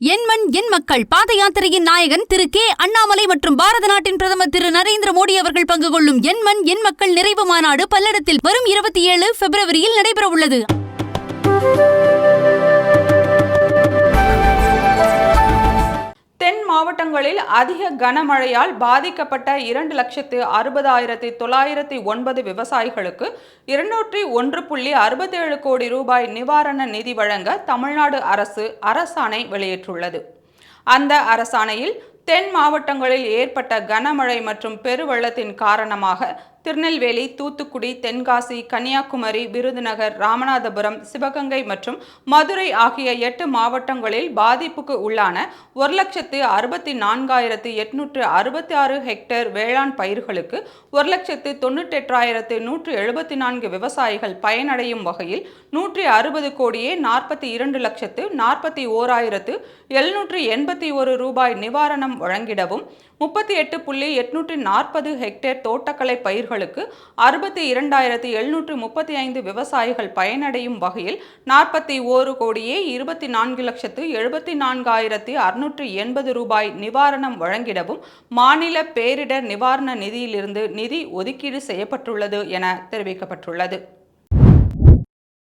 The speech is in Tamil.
என் மண் என் மக்கள். பாத யாத்திரையின் நாயகன் திரு கே. அண்ணாமலை மற்றும் பாரத நாட்டின் பிரதமர் திரு நரேந்திர மோடி அவர்கள் பங்கு கொள்ளும் என் மண் என் மக்கள் நிறைவு மாநாடு பல்லடத்தில் வரும் இருபத்தி ஏழு பிப்ரவரியில் நடைபெறவுள்ளது. மாவட்டங்களில் அதிக கனமழையால் பாதிக்கப்பட்ட இரண்டு லட்சத்து அறுபதாயிரத்தி தொள்ளாயிரத்தி ஒன்பது விவசாயிகளுக்கு இருநூற்றி ஒன்று புள்ளி அறுபத்தேழு கோடி ரூபாய் நிவாரண நிதி வழங்க தமிழ்நாடு அரசு அரசாணை வெளியிட்டுள்ளது. அந்த அரசாணையில் தென் மாவட்டங்களில் ஏற்பட்ட கனமழை மற்றும் பெருவெள்ளத்தின் காரணமாக திருநெல்வேலி தூத்துக்குடி தென்காசி கன்னியாகுமரி விருதுநகர் ராமநாதபுரம் சிவகங்கை மற்றும் மதுரை ஆகிய எட்டு மாவட்டங்களில் பாதிப்புக்கு உள்ளான ஒரு லட்சத்து அறுபத்தி நான்காயிரத்து எட்நூற்று அறுபத்தி ஆறு ஹெக்டேர் வேளாண் பயிர்களுக்கு ஒரு லட்சத்து தொண்ணூற்றெட்டாயிரத்து நூற்று எழுபத்தி நான்கு விவசாயிகள் பயனடையும் வகையில் நூற்றி அறுபது கோடியே நாற்பத்தி இரண்டு லட்சத்து நாற்பத்தி ஓராயிரத்து எழுநூற்று எண்பத்தி ஒரு ரூபாய் நிவாரணம் வழங்கிடவும் முப்பத்தி எட்டு புள்ளி எட்நூற்றி நாற்பது ஹெக்டேர் தோட்டக்கலை பயிர்களுக்கு அறுபத்தி இரண்டாயிரத்தி எழுநூற்று முப்பத்தி ஐந்து விவசாயிகள் பயனடையும் வகையில் நாற்பத்தி ஓரு கோடியே இருபத்தி நான்கு லட்சத்து எழுபத்தி நான்காயிரத்தி அறுநூற்று எண்பது ரூபாய் நிவாரணம் வழங்கிடவும் மாநில பேரிடர் நிவாரண நிதியிலிருந்து நிதி ஒதுக்கீடு செய்யப்பட்டுள்ளது என தெரிவிக்கப்பட்டுள்ளது.